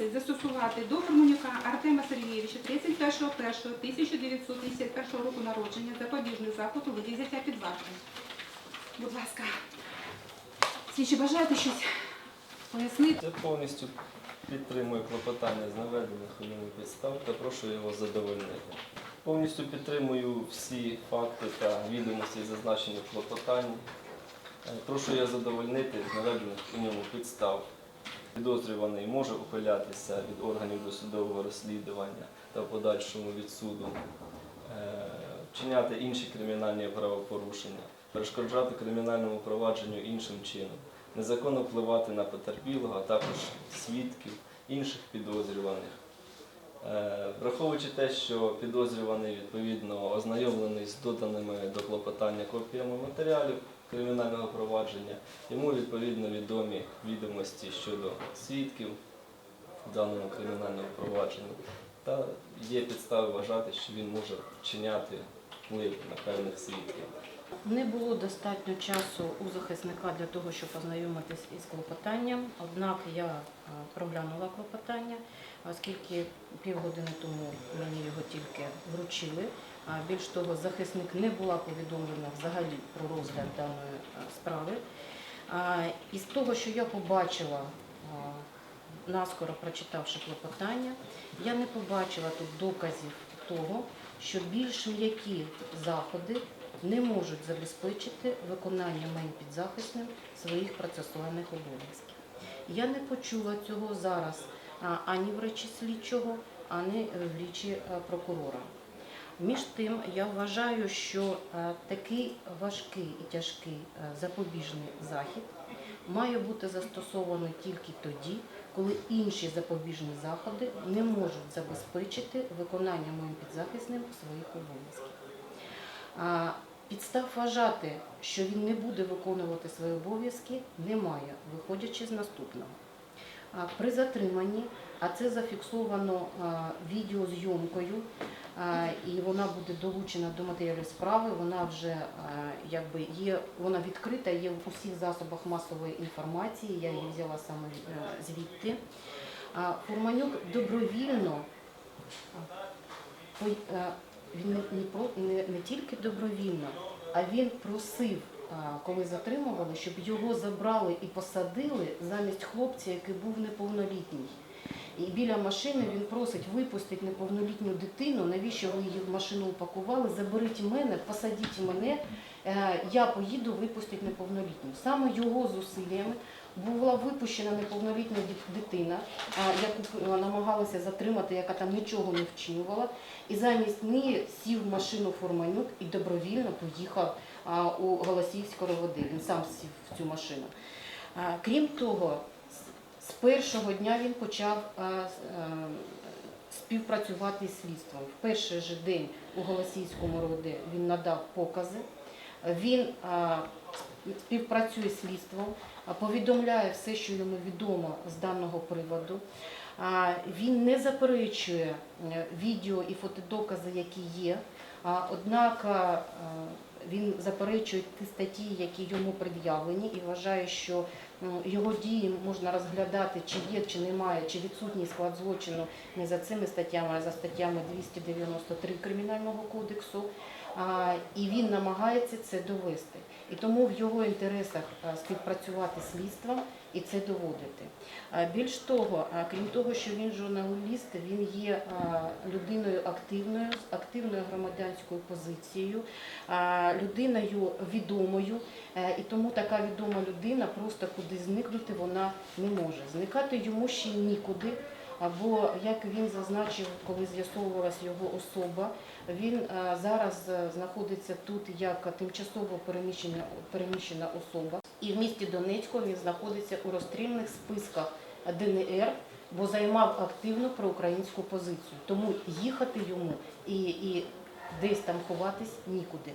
просить застосувати до Формунюка Артема Сергійовича 31.01.1951 року народження запобіжний заход у виді взяття під вартою. Будь ласка, слідчі бажаєте щось пояснити? Я повністю підтримую клопотання з наведених у ньому підстав та прошу його задовольнити. Повністю підтримую всі факти та відомості, зазначені в клопотанні. Е, Прошу його задовольнити з наведених у ньому підстав. Підозрюваний може ухилятися від органів досудового розслідування та подальшому від суду, е, вчиняти інші кримінальні правопорушення, перешкоджати кримінальному провадженню іншим чином, незаконно впливати на потерпілого, а також свідків, інших підозрюваних. Е, Враховуючи те, що підозрюваний відповідно ознайомлений з доданими до клопотання копіями матеріалів кримінального провадження, йому відповідно відомі відомості щодо свідків в даному кримінальному провадженні, та є підстави вважати, що він може вчиняти вплив на певних свідків. Не було достатньо часу у захисника для того, щоб ознайомитись із клопотанням. Однак я е, проглянула клопотання, оскільки півгодини тому мені його тільки вручили. Більш того, захисник не була повідомлена взагалі про розгляд даної е, справи. Із того, що я побачила, наскоро прочитавши клопотання, я не побачила тут доказів того, що більш м'які заходи не можуть забезпечити виконання моїм підзахисним своїх процесуальних обов'язків. Я не почула цього зараз ані в речі слідчого, ані в річі е, прокурора. Між тим, я вважаю, що е, такий важкий і тяжкий е, запобіжний захід має бути застосований тільки тоді, коли інші запобіжні заходи не можуть забезпечити виконання моїм підзахисним своїх обов'язків. Підстав вважати, що він не буде виконувати свої обов'язки, немає, виходячи з наступного. При затриманні, а це зафіксовано відеозйомкою, і вона буде долучена до матеріалів справи. Вона вже якби є, вона відкрита, є в усіх засобах масової інформації. Я її взяла саме е, звідти. Фурманюк добровільно е, він не, не, не тільки добровільно, а він просив, коли затримували, щоб його забрали і посадили замість хлопця, який був неповнолітній. І біля машини він просить випустити неповнолітню дитину, навіщо ви її в машину упакували, заберіть мене, посадіть мене, е, я поїду випустити неповнолітню. Саме його зусиллями була випущена неповнолітня дитина, яку намагалися затримати, яка там нічого не вчинювала. І замість неї сів в машину Форманюк і добровільно поїхав у Голосіївську РОВД. Він сам сів в цю машину. Крім того, з- першого дня він почав а, з- співпрацювати з слідством. В перший же день у Голосіївському РОВД він надав покази. Він а, співпрацює з слідством, повідомляє все, що йому відомо з даного приводу. Він не заперечує е, відео і фотодокази, які є. Однак він заперечує ті статті, які йому пред'явлені, і вважає, що його дії можна розглядати, чи є, чи немає, чи відсутній склад злочину не за цими статтями, а за статтями 293 Кримінального кодексу. І він намагається це довести. І тому в його інтересах співпрацювати з слідством і це доводити. Більш того, крім того, що він журналіст, він є людиною активною, з активною громадянською позицією, людиною відомою, Е, і тому така відома людина просто куди зникнути вона не може. Зникати йому ще нікуди. Або як він зазначив, коли з'ясовувалась його особа, він е, зараз е, знаходиться тут як тимчасово переміщена, переміщена особа. І в місті Донецьку він знаходиться у розстрільних списках ДНР, бо займав активну проукраїнську позицію. Тому їхати йому і, і десь там ховатись нікуди.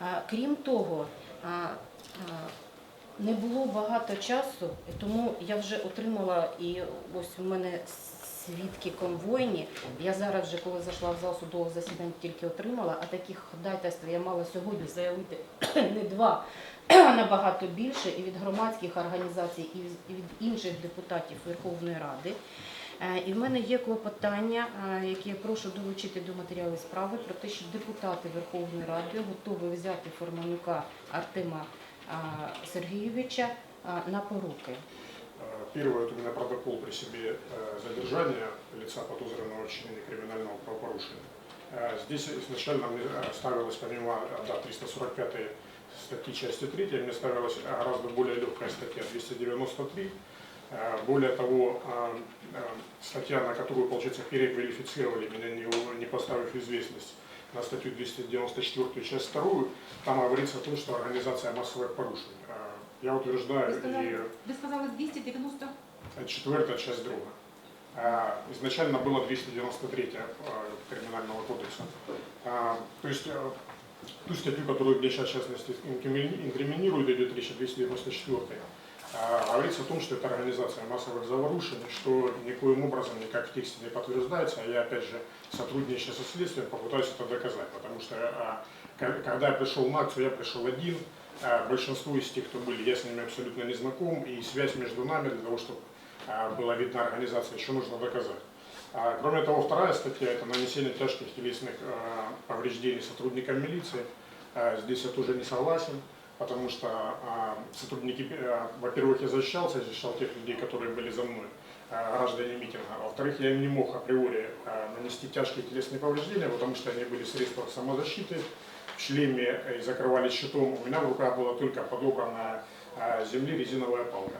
А, Крім того, не було багато часу, тому я вже отримала і ось у мене свідки конвойні. Я зараз вже, коли зайшла в зал судового засідання, тільки отримала, а таких ходатайств я мала сьогодні заявити не два, а набагато більше і від громадських організацій, і від- інших депутатів Верховної Ради. Е, І в мене є клопотання, е, яке я прошу долучити до матеріалів справи про те, що депутати Верховної Ради готові взяти Форманюка Артема е, Сергійовича е, на поруки. Э, Первое, это у меня протокол при себе э, задержания лица подозренного в чинении криминального правопорушения. Здесь изначально мне э, ставилось, помимо э, да, 345 статьи части 3, мне ставилась гораздо более легкая статья 293. Э, Более того, статья, на которую, получается, переквалифицировали меня, не, поставив известность, на статью 294 часть 2, там говорится о том, что организация массовых порушений. Э, Я утверждаю, Ви сказали, и ви сказали 290? Четвертая часть друга. А, Изначально было 293 а, криминального кодекса. А, То есть а, ту статью, которую мне сейчас, в частности, инкримини- инкриминируют, идет речь о 294 а, Говорится о том, что это организация массовых заворушений, что никоим образом никак в тексте не подтверждается, а я, опять же, сотрудничая со следствием, попытаюсь это доказать, потому что а, ко- когда я пришел на акцию, я пришел один, а, большинство из тех, кто были, я с ними абсолютно не знаком, и связь между нами для того, чтобы а, была видна организация, еще нужно доказать. А, Кроме того, вторая статья – это нанесение тяжких телесных а, повреждений сотрудникам милиции. А, Здесь я тоже не согласен, потому что а, сотрудники, а, во-первых, я защищался, я защищал тех людей, которые были за мной, а, граждане митинга. Во-вторых, я им не мог априори а, нанести тяжкие телесные повреждения, потому что они были в средствах самозащиты, в шлеме и закрывали щитом. У меня в руках была только подобранная а, земли резиновая палка.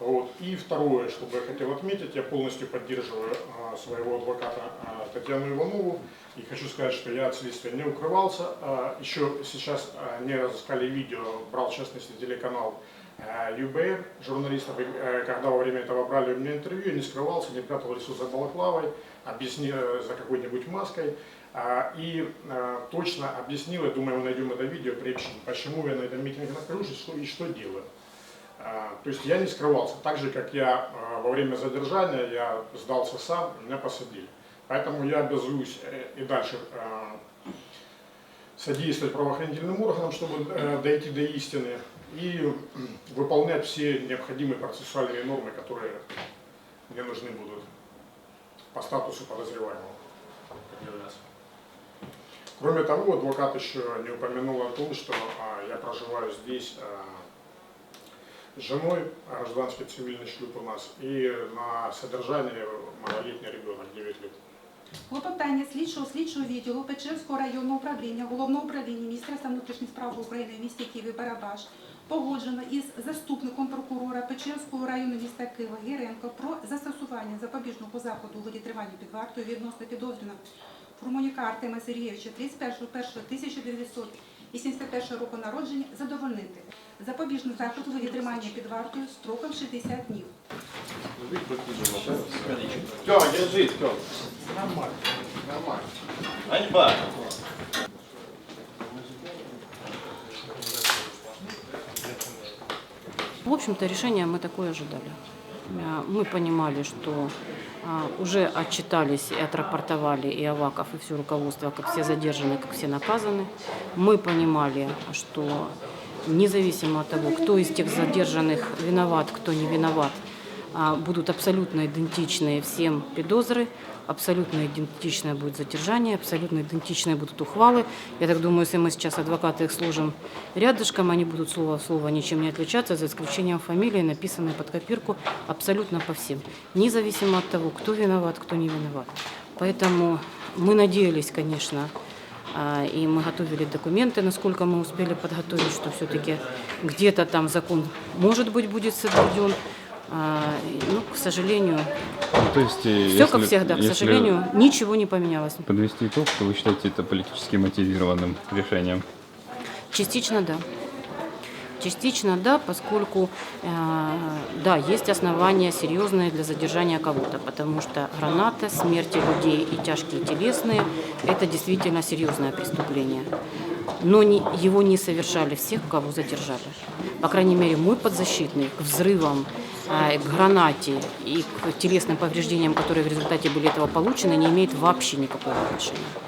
Вот. И второе, что бы я хотел отметить, я полностью поддерживаю а, своего адвоката а, Татьяну Иванову. И хочу сказать, что я от следствия не укрывался. А, еще сейчас а, не разыскали видео, брал в частности телеканал а, ЮБР журналистов. И, э, когда во время этого брали у меня интервью, не скрывался, не прятал лицо за балаклавой, объяснил э, за какой-нибудь маской. А, И а, точно объяснил, я думаю, мы найдем это видео, причин, почему я на этом митинге нахожусь и что, и что делаю. А, То есть я не скрывался. Так же, как я а, во время задержания, я сдался сам, меня посадили. Поэтому я обязуюсь э, и дальше а, содействовать правоохранительным органам, чтобы э, дойти до истины, и выполнять все необходимые процессуальные нормы, которые мне нужны будут по статусу подозреваемого. Кроме того, адвокат еще не упомянул о том, что я проживаю здесь с женой, гражданский цивильный шлюп у нас, и на содержании малолетний ребенок 9 лет. Клопотання слідчого слідчого відділу Печерського районного управління Головного управління Міністерства внутрішніх справ України в місті Києві Барабаш погоджено із заступником прокурора Печерського району міста Києва Геренко про застосування запобіжного заходу у виді тримання під вартою відносно підозрюваного Фурмоніка Артема Сергійовича 31.01.1981 року народження задовольнити. Запобіжний заход у виді тримання під вартою строком 60 днів. Тьома, держи, Тьома. Нормально, нормально. Ганьба. В общем-то, решение мы такое ожидали. А, Мы понимали, что а, уже отчитались и отрапортовали и Аваков, и все руководство, как все задержаны, как все наказаны. Мы понимали, что независимо от того, кто из тех задержанных виноват, кто не виноват, а, будут абсолютно идентичные всем пидозры, абсолютно идентичное будет задержание, абсолютно идентичные будут ухвалы. Я так думаю, если мы сейчас адвокаты их сложим рядышком, они будут слово в слово ничем не отличаться, за исключением фамилии, написанной под копирку абсолютно по всем, независимо от того, кто виноват, кто не виноват. Поэтому мы надеялись, конечно, а, и мы готовили документы, насколько мы успели подготовить, что все-таки где-то там закон, может быть, будет соблюден. А, и, Ну, к сожалению, Ну, То есть, э, все как если- всегда, к если сожалению, ничего не поменялось. Подвести итог, то вы считаете это политически мотивированным решением? Частично да. Частично да, поскольку э, да, есть основания серьезные для задержания кого-то, потому что граната, смерти людей и тяжкие телесные – это действительно серьезное преступление. Но не, его не совершали всех, кого задержали. По крайней мере, мой подзащитный к взрывам, э, к гранате и к телесным повреждениям, которые в результате были этого получены, не имеет вообще никакого отношения.